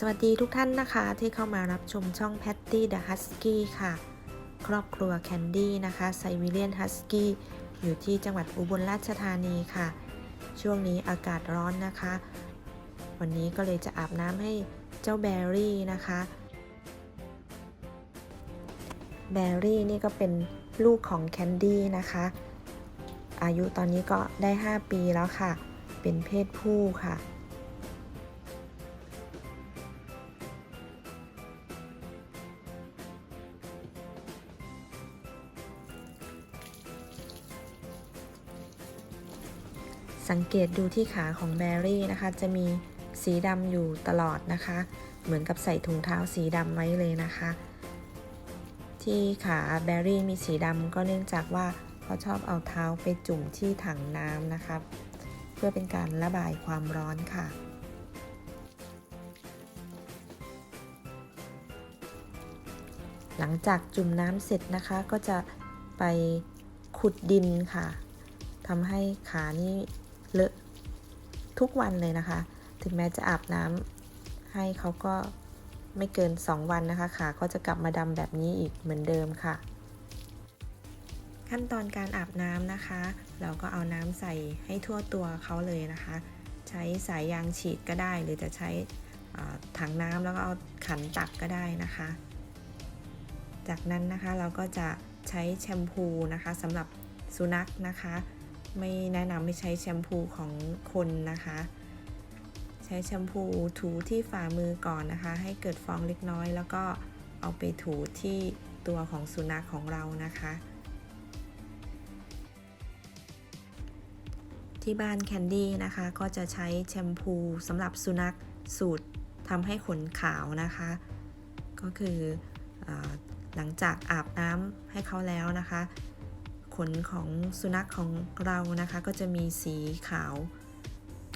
สวัสดีทุกท่านนะคะที่เข้ามารับชมช่อง Patty the Husky ค่ะ ครอบครัวแคนดี้นะคะไซวิเลียนฮัสกี้อยู่ที่จังหวัดอุบลราชธานีค่ะ ช่วงนี้อากาศร้อนนะคะ วันนี้ก็เลยจะอาบน้ำให้เจ้าแบรี่นะคะ แบรี่นี่ก็เป็นลูกของแคนดี้นะคะ อายุตอนนี้ก็ได้ 5 ปีแล้วค่ะ เป็นเพศผู้ค่ะ สังเกตดูที่ขาของแบรี่นะคะ จะมีสีดำอยู่ตลอดนะคะ เหมือนกับใส่ถุงเท้าสีดำไว้เลยนะคะ ที่ขาแบรี่มีสีดำก็เนื่องจากว่าเขาชอบเอาเท้าไปจุ่มที่ถังน้ำนะคะเพื่อเป็นการระบายความร้อนค่ะ หลังจากจุ่มน้ำเสร็จนะคะก็จะไปขุดดินค่ะทำให้ขานี่ ทุกวันเลยนะคะ ถึงแม้จะอาบน้ำให้เขาก็ไม่เกิน 2 วันนะคะขาก็จะกลับมาดำแบบนี้อีกเหมือนเดิมค่ะ ขั้นตอนการอาบน้ำนะคะ เราก็เอาน้ำใส่ให้ทั่วตัวเขาเลยนะคะ ใช้สายยางฉีดก็ได้ หรือจะใช้ถังน้ำแล้วก็เอาขันตักก็ได้นะคะ จากนั้นนะคะเราก็จะใช้แชมพูนะคะสำหรับสุนัขนะคะ ไม่แนะนำไม่ใช้แชมพูของคนนะคะ ใช้แชมพูถูที่ฝ่ามือก่อนนะคะ ให้เกิดฟองเล็กน้อย แล้วก็เอาไปถูที่ตัวของสุนัขของเรานะคะ ที่บ้านแคนดี้นะคะ ก็จะใช้แชมพูสำหรับสุนัขสูตรทำให้ขนขาวนะคะ ก็คืออหลังจากอาบน้ำให้เขาแล้วนะคะ ขนของสุนัขของเรานะคะ ก็จะมีสีขาว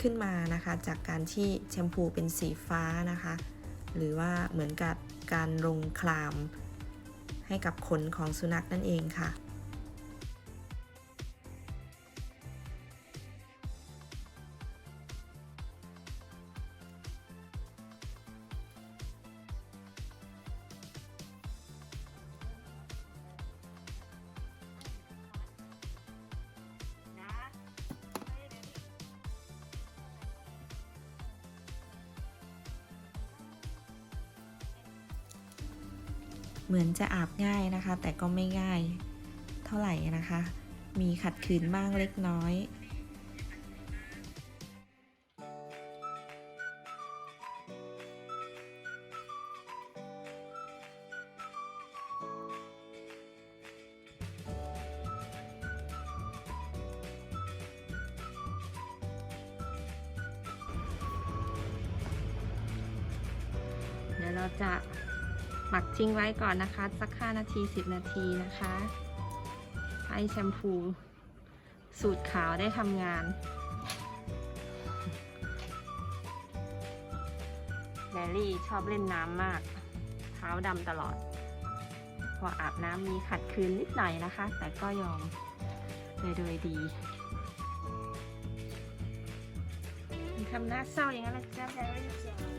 ขึ้นมานะคะ จากการที่แชมพูเป็นสีฟ้านะคะ หรือว่าเหมือนกับการลงคลาม ให้กับขนของสุนัขนั่นเองค่ะ เหมือนจะอาบง่ายนะคะ แต่ก็ไม่ง่ายเท่าไหร่นะคะ มีขัดขืนบ้างเล็กน้อยเดี๋ยวเราจะ หมักทิ้งไว้ก่อนนะคะ สัก 5 นาที 10 นาทีนะคะ ให้แชมพู สูตรขาวได้ทำงาน แบลลี่ชอบเล่นน้ำมากเท้าดำตลอด พออาบน้ำมีขัดคืนนิดหน่อยนะคะ แต่ก็ยอมโดยโดยดีทำหน้าเศร้าอย่างนั้นเลยจ้าแบลลี่จ้า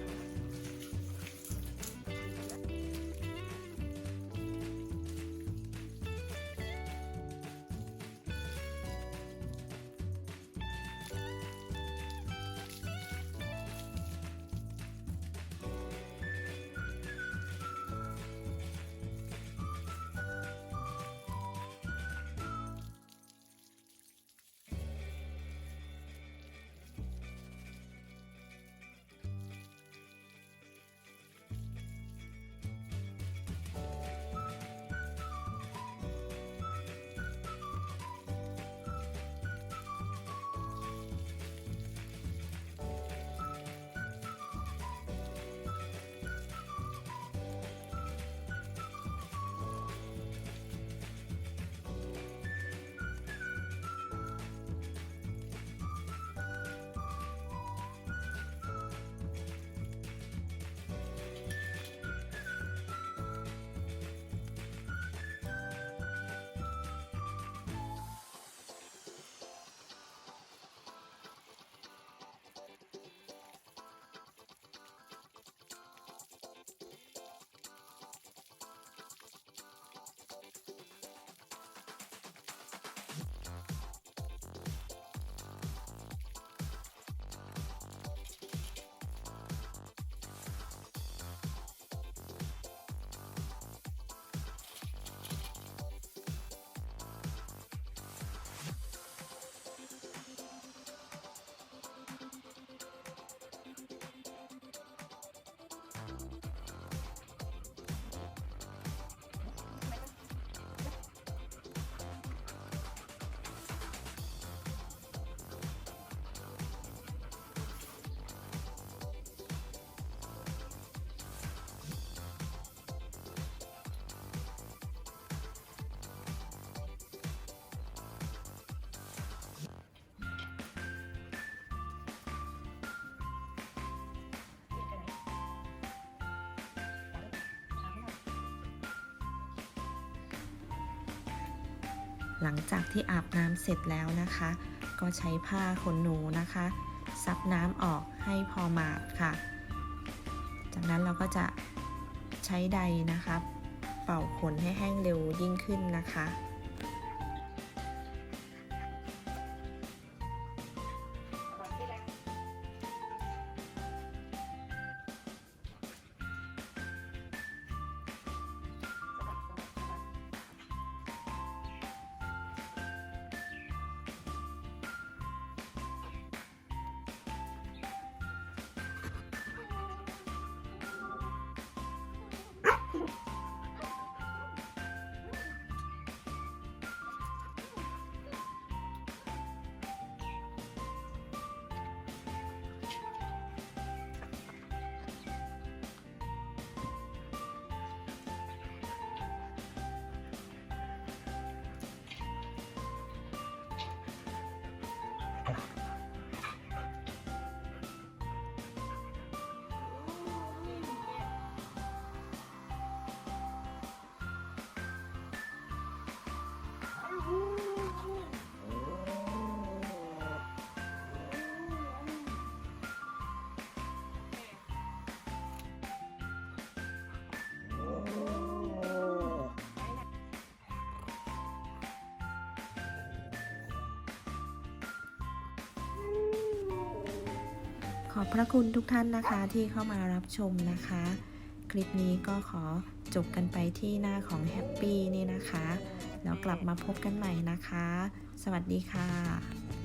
หลังจากที่อาบน้ำเสร็จแล้วนะคะ ก็ใช้ผ้าขนหนูนะคะ ซับน้ำออกให้พอหมาดค่ะ จากนั้นเราก็จะใช้ใดนะคะ เป่าขนให้แห้งเร็วยิ่งขึ้นนะคะ ขอบพระคุณทุกท่านนะคะที่เข้ามารับชมนะคะ คลิปนี้ก็ขอจบกันไปที่หน้าของแฮปปี้นี่นะคะ แล้วกลับมาพบกันใหม่นะคะ สวัสดีค่ะ